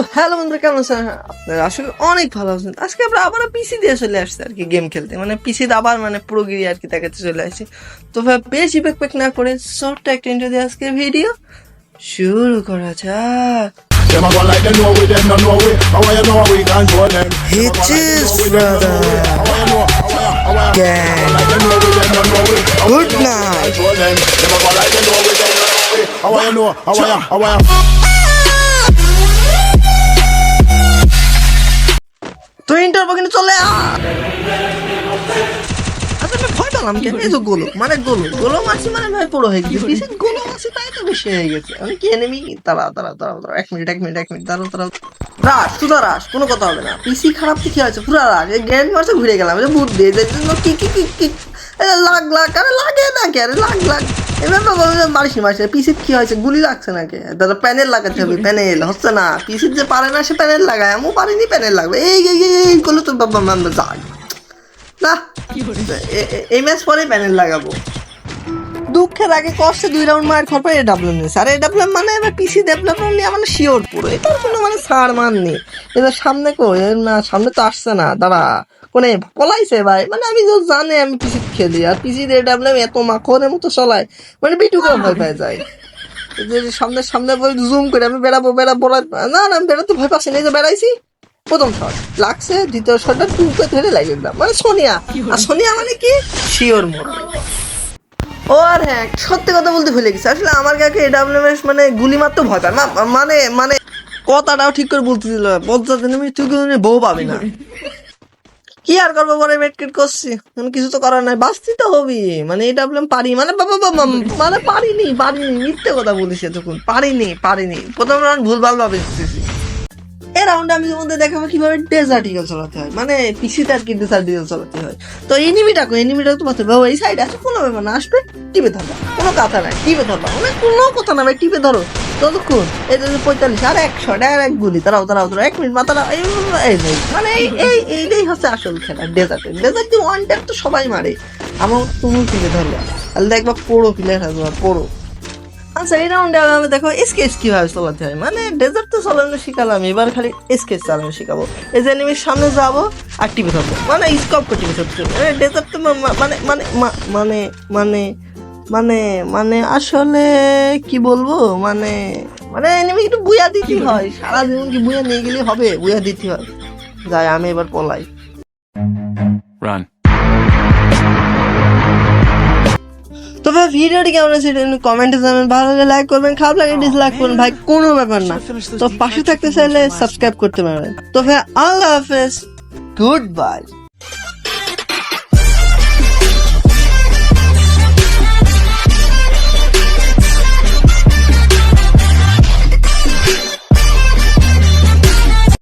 তো হ্যালো বন্ধুরা কেমন আছেন আসলে অনেক ভালো আছেন আজকে আমরা আবার পিসি দিয়ে চলে আসছি আর কি গেম খেলতে মানে পিসিতে আবার মানে পুরো গিয়ে আর কি দেখাতে চলে আসছে তো ভাই বেশি পেক না করে শর্ট একটা ইন্টার দিয়ে আজকে ভিডিও শুরু করা যাক Hitches, ইন্টারভিউ কিন্তু চলে আচ্ছা আমি ভয় পেলাম কেন? এই তো গোলো মানে গোলো গোলো মারছি মানে ভাই পুরো হয়ে গেছে। পিসি গোলো মারছি তাই তো বেশি হয়ে গেছে। আমি কি এনেমি তারা তারা তারা তারা এক মিনিট এক মিনিট এক মিনিট তারা তারা রাস শুধু রাস কোনো কথা হবে না। পিসি খারাপ কি হয়েছে? পুরো রাস এই গেম মারছে ঘুরে গেলাম। বুদ্ধ কি কি কি কি? এ লাগ লাগ আরে লাগে না কি? আরে লাগ লাগ। এবার বাবা মারিস মারিস পিসির কি হয়েছে গুলি লাগছে নাকি দাদা প্যানেল লাগাতে হবে প্যানেল হচ্ছে না পিসির যে পারে না সে প্যানেল লাগায় আমিও পারিনি প্যানেল লাগবে এই এই এই এই করলে তো বাবা যাক না এই ম্যাচ পরে প্যানেল লাগাবো দুঃখের আগে কষ্টে দুই রাউন্ড মার খাওয়ার পর এডাব্লিউএম নিয়েছে। আর এডাব্লিউএম মানে এবার পিসি ডেভেলপমেন্ট নিয়ে মানে শিওর পুরো। এটার কোনো মানে ছাড় মান নেই। এবার সামনে কো না সামনে তো আসছে না। দাঁড়া। কোনে? পলাইছে ভাই। মানে আমি তো জানে আমি পিসি খেলি। আর পিসি এডাব্লিউএম এত মাখনের মতো চলায়। মানে বিটুকে ভয় পেয়ে যায়। যে সামনে সামনে জুম করে আমি বেড়াবো বেড়াবো না না আমি বেড়াতে ভয় পাচ্ছি না। যে বেড়াইছি প্রথম শট লাগছে দ্বিতীয় শটটা টুকে ধরে লাগিয়ে দিলাম। মানে সোনিয়া। আর সোনিয়া মানে কি? শিওর মোড় ও আর হ্যাঁ সত্যি কথা বলতে ভুলে গেছি। আসলে আমার কাছে এডাব্লিউএস মানে গুলি মারতে ভয় পায়। মানে মানে কথাটাও ঠিক করে বলতে দিল বলতে তুমি তুই কোনো বউ পাবি না। কি আর করব পরে মেটকেট করছি? মানে কিছু তো করার নাই। বাঁচতে তো হবি মানে এটা বললাম পারি। মানে বাবা বাবা মানে পারিনি পারিনি। মিথ্যে কথা বলিস এতক্ষণ। পারিনি পারিনি। প্রথম রাউন্ড ভুলভাল ভাবে রাউন্ডে আমি তোমাদের দেখাবো কীভাবে ডেজার্ট ইগল চালাতে হয়। মানে পিসিতে আর কি ডেজার্ট ইগল চালাতে হয়। তো এনিমিটা কো এনিমিটা তোমার বাবা এই সাইডে আছে কোনো ব্যাপার না আসবে টিপে ধরবা, কোনো কথা নাই, টিপে ধরবা মানে কোনো কথা না ভাই টিপে ধরো। ততক্ষণ, এই যে পঁয়তাল্লিশ, আর একশো, আর এক গুলি তারাও তারাও তারাও এক মিনিট মাথাটা এই মানে এই এই, এইটাই হচ্ছে আসল খেলা ডেজার্টে ডেজার্ট দিয়ে ওয়ান ট্যাপ তো সবাই মারে। আমার তুমি টিপে ধরবা। তাহলে দেখবা পোড়ো প্লেয়ার হবে পোড়ো। আচ্ছা এই রাউন্ডে আমি দেখো স্কেচ কীভাবে চালাতে হয়? মানে ডেজার্ট তো চালানো শিখালাম এবার খালি স্কেচ চালানো শিখাবো। এই যে এনিমির সামনে যাব আর টিভি থাকব মানে স্কপ করে টিভি থাকতে মানে ডেজার্ট তো মানে মানে মানে মানে মানে মানে আসলে কি বলব? মানে মানে এনিমি একটু বুয়া দিতে হয়। সারা জীবন কি বুয়া নিয়ে গেলে হবে? বুয়া দিতে হয়। যাই আমি এবার পলাই। Run. তো ভাই ভিডিওটি কেমন আছে কমেন্টে জানাবেন। ভালো লাগলে লাইক করবেন খারাপ লাগে ডিসলাইক করবেন ভাই কোনো ব্যাপার না। তো পাশে থাকতে চাইলে সাবস্ক্রাইব করতে পারবেন। তো ভাই আল্লাহ হাফেজ। Good bye